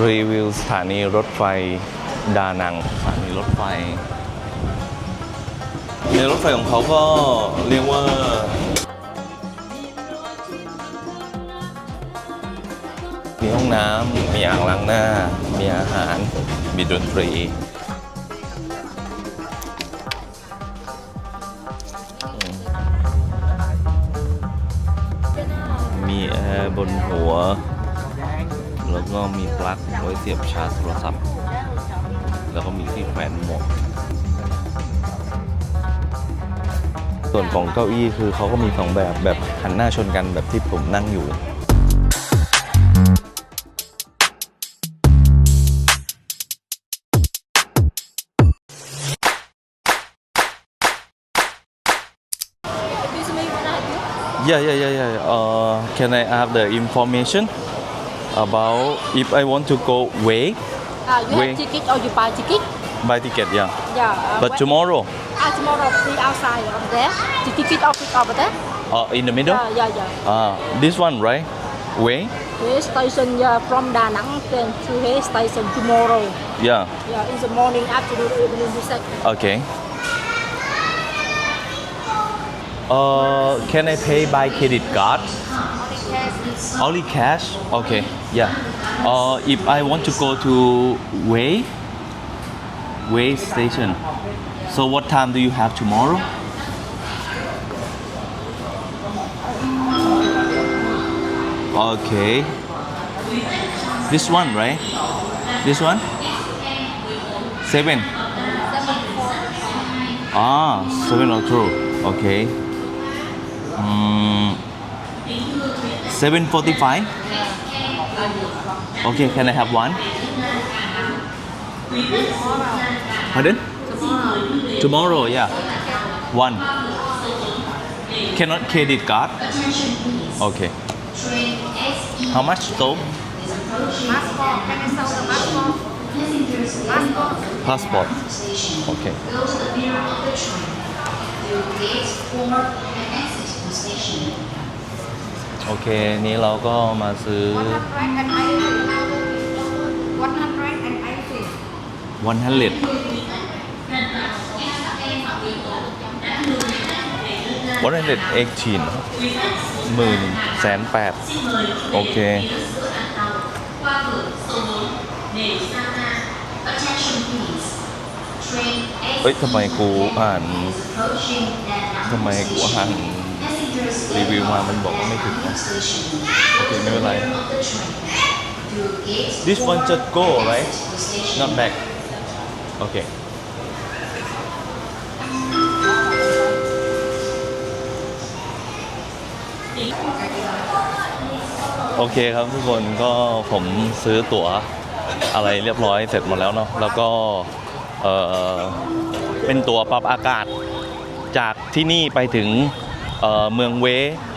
รีวิวสถานีรถไฟดานัง สถานีรถไฟ ในรถไฟของเขาก็เรียกว่า มีห้องน้ำมีอ่างล้างหน้า มีอาหาร มีดนตรี มีแอร์บนหัวแล้ว ก็มีปลั๊กไว้เสียบชาร์จโทรศัพท์ แล้วก็มีที่แขวนหมวกส่วนของเก้าอี้คือเขาก็มีสองแบบแบบหันหน้าชนกันแบบที่ผมนั่งอยู่ Yeah, yeah, yeah, yeah. Uh, can I have the information about if I want to go way Uh, you Wait. have ticket or you buy ticket? by ticket? Yeah. Yeah. Uh, But when- tomorrow, Ah, tomorrow free outside of there. The ticket office over there. uh, in the middle. Yeah, yeah, yeah. Ah, this one, right? Way? Huế station yeah, from Da Nang then to Huế station tomorrow. Yeah. Yeah, in the morning, afternoon, evening, you said. Okay. Uh, can I pay by credit card? Only cash? Okay, yeah. Uh, if I want to go to Way, Way station. So what time do you have tomorrow? Okay. This one, right? This one? Seven. Ah, seven or two. Okay. Um, 745 okay can i have one? Pardon? Tomorrow, yeah. One. Cannot credit card? Okay. How much though? Passport. Okay. Go to the mirror of the train. You will wait for an exit station. โอเค นี้เราก็มาซื้อ วันฮันเลดวันฮันเลดเอ็กชีนหมื่นแสนแปดโอเค Attention please. Train เอ้ยทำไมกูอ่าน approaching Da Nang ทำไมกูอ่าน Passengers รีวิวมามันบอกว่าไม่ถึงนะ station. โอเคไม่เป็นไร of the train. Through gate This one just go right to station. not back โอเคโอเคครับทุกคนก็ผมซื้อตั๋วอะไรเรียบร้อยเสร็จหมดแล้วเนาะแล้วก็เออเป็นตั๋วปรับอากาศจากที่นี่ไปถึง เมืองเว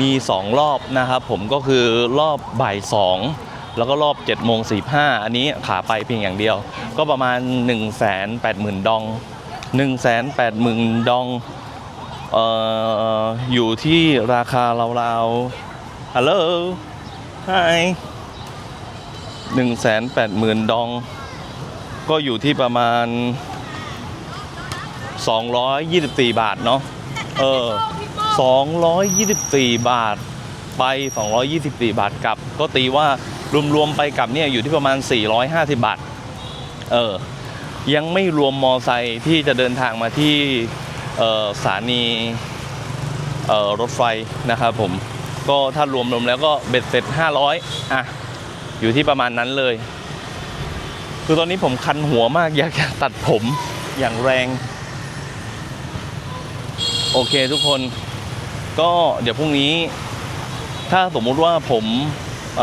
มี 2 รอบนะครับ ผมก็คือรอบบ่าย2แล้วก็รอบ7โมง45อันนี้ขาไปเพียงอย่างเดียว ก็ประมาณ 1 8 0 0 0 0 ดอง 1 8 0 0 0 0 ดองเอ่ออยู่ที่ราคาราวๆฮัลโหล Hi 1 8 0 0 0 0ดอง ก็อยู่ที่ประมาณ 224 บาทเนาะเออ 224 บาทไป 224 บาทกลับ ก็ตีว่ารวมๆไปกลับเนี่ยอยู่ที่ประมาณ 450 บาท เออ ยังไม่รวมมอไซค์ที่จะเดินทางมาที่เออสถานีเออรถไฟนะครับผม ก็ถ้ารวมๆแล้วก็เบ็ดเสร็จ 500 อะ อยู่ที่ประมาณนั้นเลย คือตอนนี้ผมคันหัวมากอยากตัดผมอย่างแรง โอเคทุกคน ก็เดี๋ยวพรุ่งนี้ ถ้าสมมุติว่าผมเ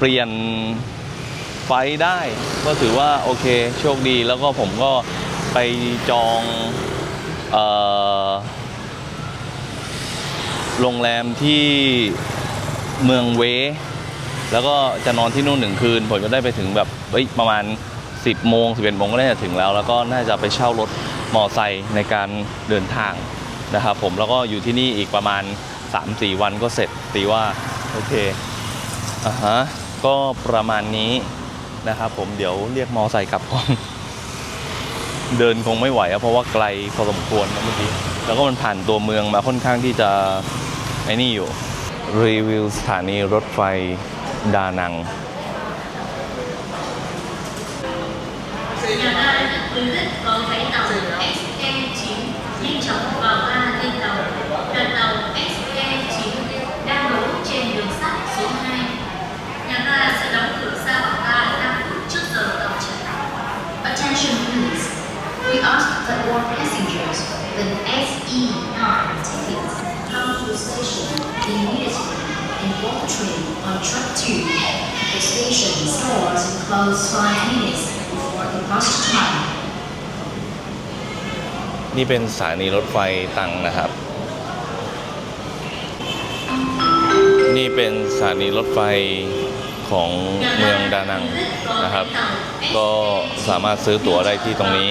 เปลี่ยนไฟได้ก็ถือว่าโอเคโชคดีแล้วก็ผมก็ไปจองออโรงแรมที่เมืองเว แล้วก็จะนอนที่นู่นหนึ่งคืน ผมจะได้ไปถึงแบบประมาณ 10 โมง 11 โมงก็น่าจะถึงแล้ว แล้วก็น่าจะไปเช่ารถมอไซค์ในการเดินทาง นะครับผมแล้วก็อยู่ที่นี่อีกประมาณ 3-4 วันก็เสร็จตีว่า โอเคอะฮะก็ประมาณนี้นะครับผมเดี๋ยวเรียกมอไซค์กลับก่อนเดินคงไม่ไหวอะเพราะว่าไกลพอสมควรนะเมื่อกี้แล้วก็มันผ่านตัวเมืองมาค่อนข้างที่จะไอ้นี่อยู่ รีวิวสถานีรถไฟดานัง Nhà ga Tư Tích có vé tàu SE9 nhanh chóng vào ga lên We ask that all passengers with SE9 tickets come to the station immediately and board train on track 2. The station doors close 5 minutes before departure time. นี่เป็นสถานีรถไฟตังนะครับ นี่เป็นสถานีรถไฟ ของเมืองดานังนะครับ ก็สามารถซื้อตั๋วได้ที่ตรงนี้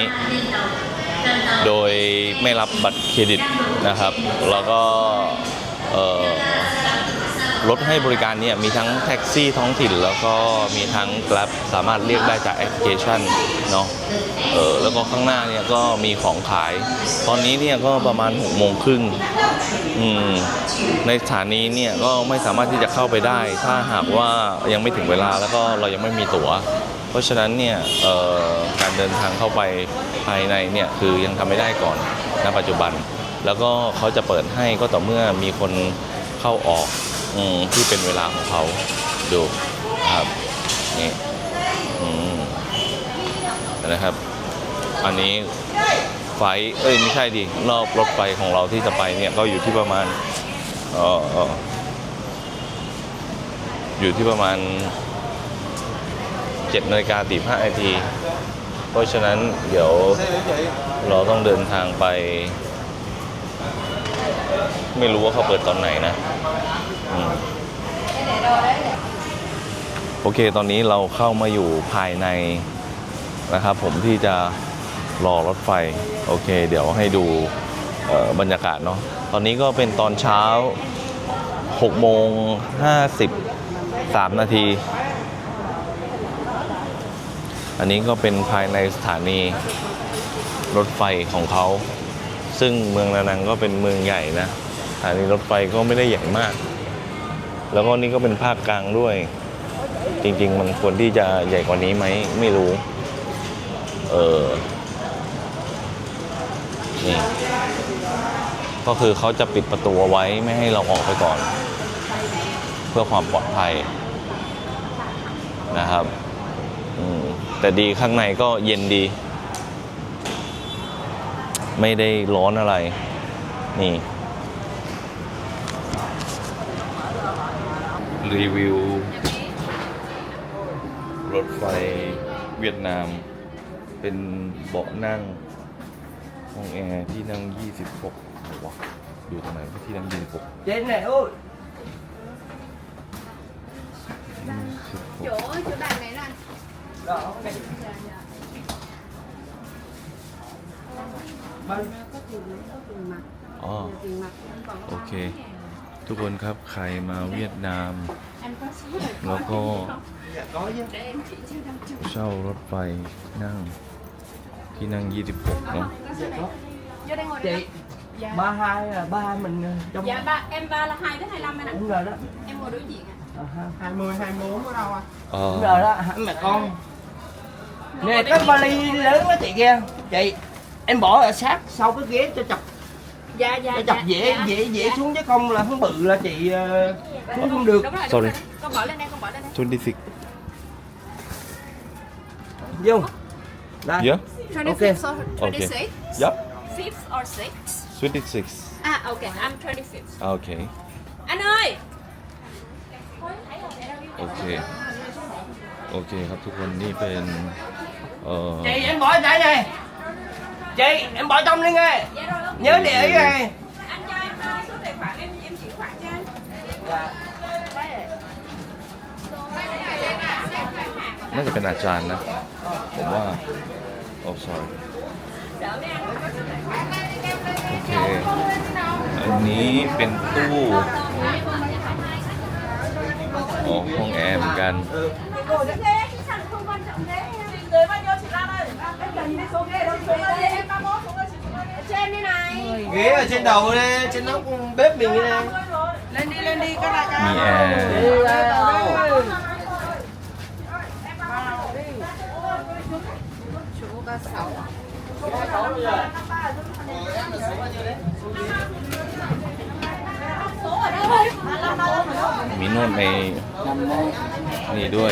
โดยไม่รับบัตรเครดิตนะครับ แล้วก็ รถให้บริการเนี่ยมีทั้งแท็กซี่ท้องถิ่น แล้วก็มีทั้ง Grab สามารถเรียกได้จากแอปพลิเคชันเนาะเออแล้วก็ข้างหน้าเนี่ยก็มีของขาย ตอนนี้เนี่ยก็ประมาณ6โมงครึ่งอืมในสถานีเนี่ยก็ไม่สามารถที่จะเข้าไปได้ ถ้าหากว่ายังไม่ถึงเวลาแล้วก็เรายังไม่มีตั๋ว เพราะฉะนั้นเนี่ยการเดินทางเข้าไปภายในเนี่ยคือยังทำไม่ได้ก่อนณปัจจุบัน แล้วก็เขาจะเปิดให้ก็ต่อเมื่อมีคนเข้าออก อมที่เป็นเวลาของเขาดูครับนี่อืมนะครับ อันนี้ไฟเอ้ยไม่ใช่ดิรอบรถไฟของเราที่จะไปเนี่ยก็อยู่ที่ประมาณออออยู่ที่ประมาณ7นาฬิกาตีห้านาที เพราะฉะนั้นเดี๋ยวเราต้องเดินทางไป ไม่รู้ว่าเขาเปิดตอนไหนนะ โอเค ตอนนี้เราเข้ามาอยู่ภายในนะครับ ผมที่จะรอรถไฟ โอเค เดี๋ยวให้ดูบรรยากาศเนาะ ตอนนี้ก็เป็นตอนเช้า6โมง53 นาที อันนี้ก็เป็นภายในสถานีรถไฟของเขา ซึ่งเมืองนานังก็เป็นเมืองใหญ่นะสถานีรถไฟก็ไม่ได้ใหญ่มาก แล้วก็นี่ก็เป็นภาคกลางด้วย จริง ๆ มันควรที่จะใหญ่กว่านี้ไหมไม่รู้ เออนี่ก็คือเขาจะปิดประตูไว้ไม่ให้เราออกไปก่อน เพื่อความปลอดภัยนะครับแต่ดีข้างในก็เย็นดี ไม่ได้ร้อนอะไร นี่ รีวิว รถไฟเวียดนาม เป็นเบาะนั่งห้องแอร์ที่นั่ง 26ไหนวะอยู่ตรงไหนวะที่นั่ง 26 Trên này ôi 26 chỗ chỗ bàn này là Đó, cái อ๋อโอเค ทุกคนครับใครมาเวียดนาม anh có số điện แล้วก็ có chứ để em chỉ cho năm chục เช่ารถไฟนั่ง ที่นั่ง 26 เนาะ vô đây ngồi Chị đây dạ ba hai là ba mình ờ, trong dạ ba em ba là hai đến hai năm anh ạ đúng rồi đó em ngồi đối diện ạ à, ha. 20, 21 ở đâu à? เออ đúng rồi đó hả mẹ con nè cái vali lớn đó chị kia chị em bỏ ở sát sau cái ghế cho chập Dạ dạ cho chập dạ, dễ dạ, dễ dễ dạ. xuống chứ không là không bự là chị ờ, xuống không được đúng rồi đúng Sorry. rồi con bỏ lên đây con bỏ lên đây 26 vô đây Yeah? 25 Okay. or Okay. 26 Yep 5th or 6th 26 à ok I'm 25th โอเค anh ơi โอเคโอเคครับทุกคนนี่เป็นเอ่อ chị em bỏ đây này chị em bỏ trong đi nghe dạ rồi ok nhớ để ý này anh cho em uh, số tài khoản em em chuyển khoản cho anh Dạ. น่าจะเป็นอาจารย์นะ ผมว่า โอ้ sorry โอเค อันนี้เป็นตู้อ๋อห้องแอร์เหมือนกัน ghế ở trên đầu đây trên nóc bếp mình đây. Này lên đi lên đi các đại ca chú ca sáu miếng nôn này nghỉ đuôi.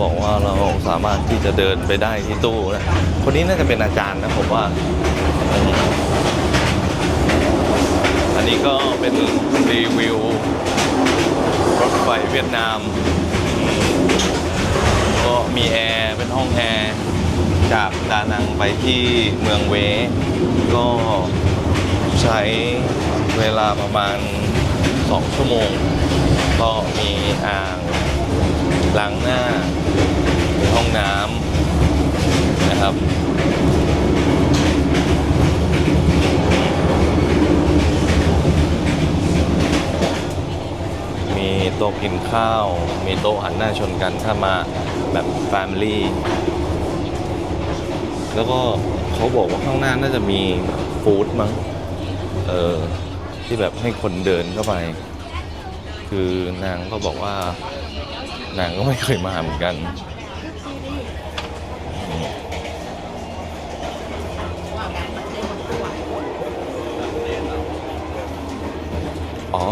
บอกว่าเราสามารถที่จะเดินไปได้ที่ตู้นะคนนี้น่าจะเป็นอาจารย์นะผมว่า อันนี้ก็เป็นรีวิวรถไฟเวียดนาม ก็มีแอร์เป็นห้องแอร์ จากดานังไปที่เมืองเว ก็ใช้เวลาประมาณ 2 ชั่วโมง ก็มีอ่าง ล้างหน้าห้องน้ำนะครับมีโต๊ะกินข้าว มีโต๊ะหันหน้าชนกันถ้ามาแบบแฟมิลี่แล้วก็เขาบอกว่าข้างหน้าน่าจะมีฟู้ดมั้งเออที่แบบให้คนเดินเข้าไป คือนางก็บอกว่า นางก็ไม่เคยมาเหมือนกัน อ๋อ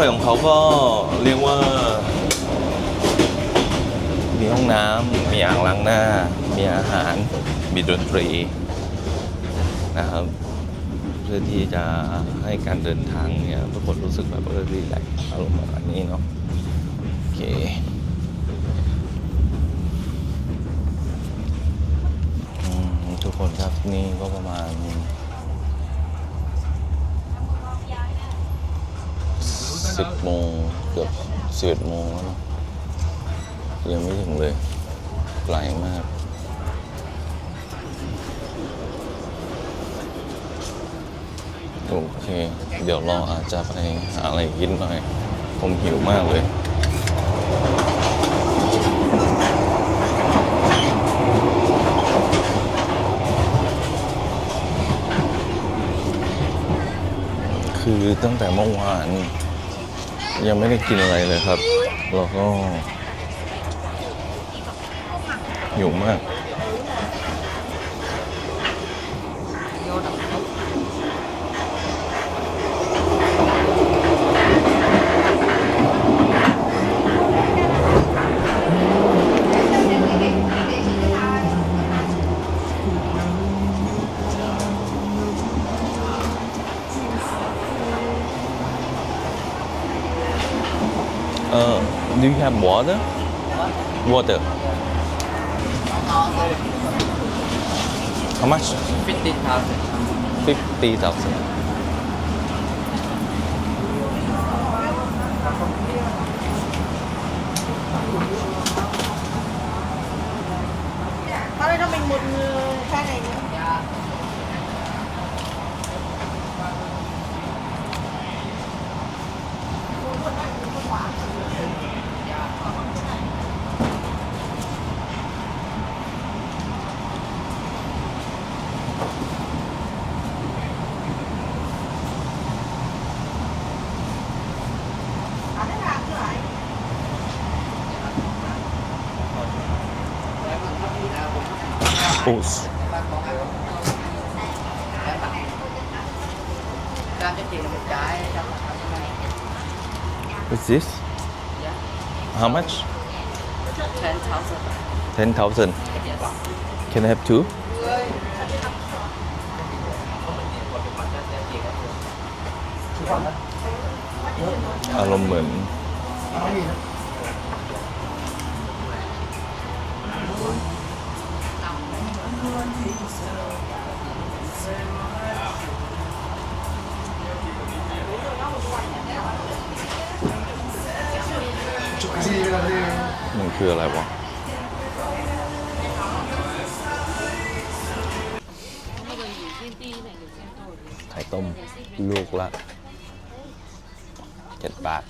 ฟของเขาก็เรียกว่า มีห้องน้ำมีอ่างล้างหน้า มีอาหาร มีดนตรีนะครับ เพื่อที่จะให้การเดินทางเนี่ยทุกคนรู้สึกแบบเออรีแลกอารมณ์ประมาณนี้เนาะโอเคทุกคนครับนี่ก็ประมาณ สิบโมงเกือบสิบเอ็ดโมงแล้วเนะยังไม่ถึงเลยไกลมาก โอเค เดี๋ยวเราอาจจะไปหาอะไรกินหน่อย ผมหิวมากเลยคือตั้งแต่เมื่อวาน ยังไม่ได้กินอะไรเลยครับแล้วก็หิวมาก Do you have water? Water. How much? 50,000. 50,000. tacos. What's this? Yeah. How much? 10,000. 10,000? Yes. Can I have two? Almond. คืออะไรวะ ไข่ต้มลูกละเจ็ดบาท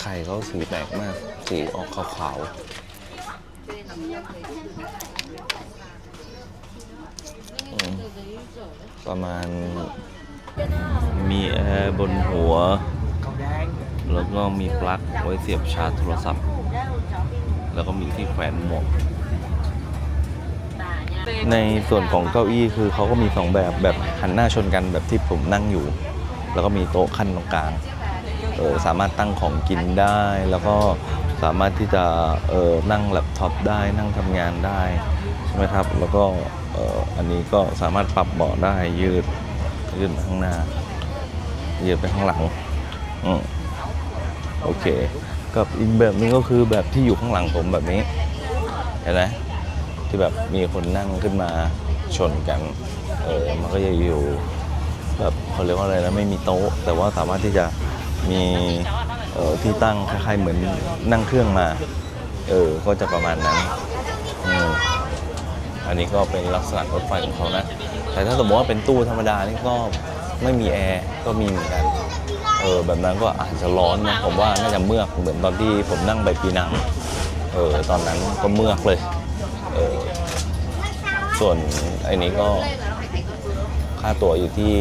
ไข่เขาสีแปลกมาก สีออกขาวๆประมาณ มีแอร์บนหัว แล้วก็มีปลั๊กไว้เสียบชาร์จโทรศัพท์ แล้วก็มีที่แขวนหมวก ในส่วนของเก้าอี้คือเขาก็มีสองแบบแบบหันหน้าชนกันแบบที่ผมนั่งอยู่ แล้วก็มีโต๊ะขั้นตรงกลางเออสามารถตั้งของกินได้แล้วก็สามารถที่จะเออนั่งแล็ปท็อปได้นั่งทำงานได้ใช่ไหมครับ แล้วก็เอออันนี้ก็สามารถปรับเบาะได้ยืด ยืดไปข้างหน้ายืดไปข้างหลังอืมโอเค กับอีกแบบนึงก็คือแบบที่อยู่ข้างหลังผมแบบนี้ เห็นไหมที่แบบมีคนนั่งขึ้นมาชนกัน เออ มันก็จะอยู่แบบเขาเรียกว่าอะไรนะไม่มีโต๊ะ แต่ว่าสามารถที่จะมีเออที่ตั้งคล้ายๆเหมือนนั่งเครื่องมา เออ ก็จะประมาณนั้นอืม อันนี้ก็เป็นลักษณะรถไฟของเขานะ แต่ถ้าสมมติว่าเป็นตู้ธรรมดานี่ก็ไม่มีแอร์ก็มีเหมือนกัน เออแบบนั้นก็อาจจะร้อนนะผมว่าน่าจะเมือกเหมือนตอนที่ผมนั่งไปปีนัง เออตอนนั้นก็เมือกเลย เออส่วนไอ้นี้ก็ค่าตั๋วอยู่ที่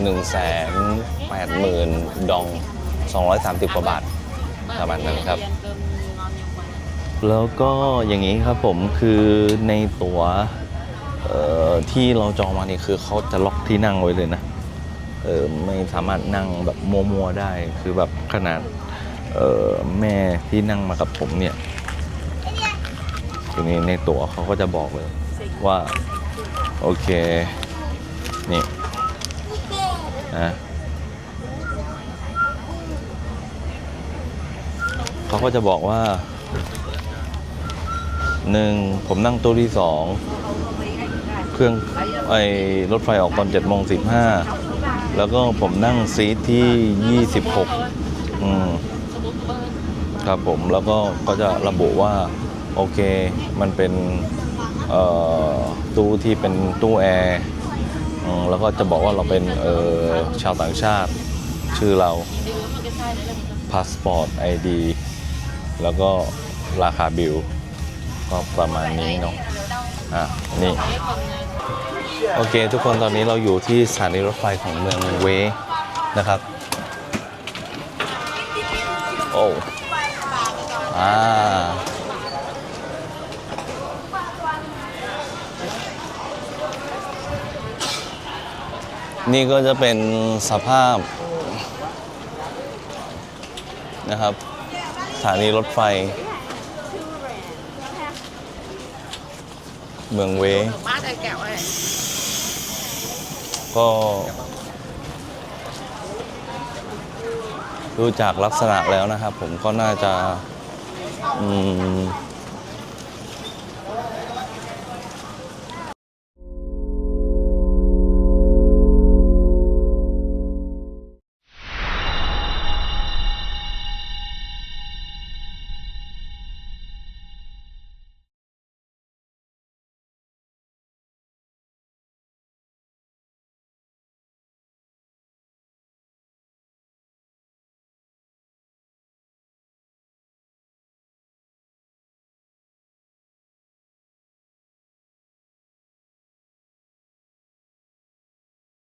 1นึ่งแสนแปดหมื่นดอง 230 กว่าบาทประมาณนั้นครับ แล้วก็อย่างนี้ครับผมคือในตั๋วที่เราจองมานี่คือเขาจะล็อกที่นั่งไว้เลยนะเออไม่สามารถนั่งแบบมัวๆได้คือแบบขนาดเออแม่ที่นั่งมากับผมเนี่ยทีนี้ในตั๋วเขาก็จะบอกเลยว่า โอเค นี่นะเขาก็จะบอกว่า หนึ่งผมนั่งตู้ที่สองเครื่องไอรถไฟออกตอนเจ็ดโมงสิบห้าแล้วก็ผมนั่งซีทที่ยี่สิบหกอืมครับผมแล้วก็ก็จะระบุว่า โอเค มันเป็นตู้ที่เป็นตู้แอร์แล้วก็จะบอกว่าเราเป็นชาวต่างชาติ ชื่อเราพาสปอร์ตไอดีแล้วก็ราคาบิล ก็ประมาณนี้เนาะอะนี่โอเค ทุกคนตอนนี้เราอยู่ที่สถานีรถไฟของเมืองเวนะครับ โอ้อ่านี่ก็จะเป็นสภาพนะครับสถานีรถไฟ เมืองเวก็ดูจากลักษณะแล้วนะครับ ผมก็น่าจะ อืม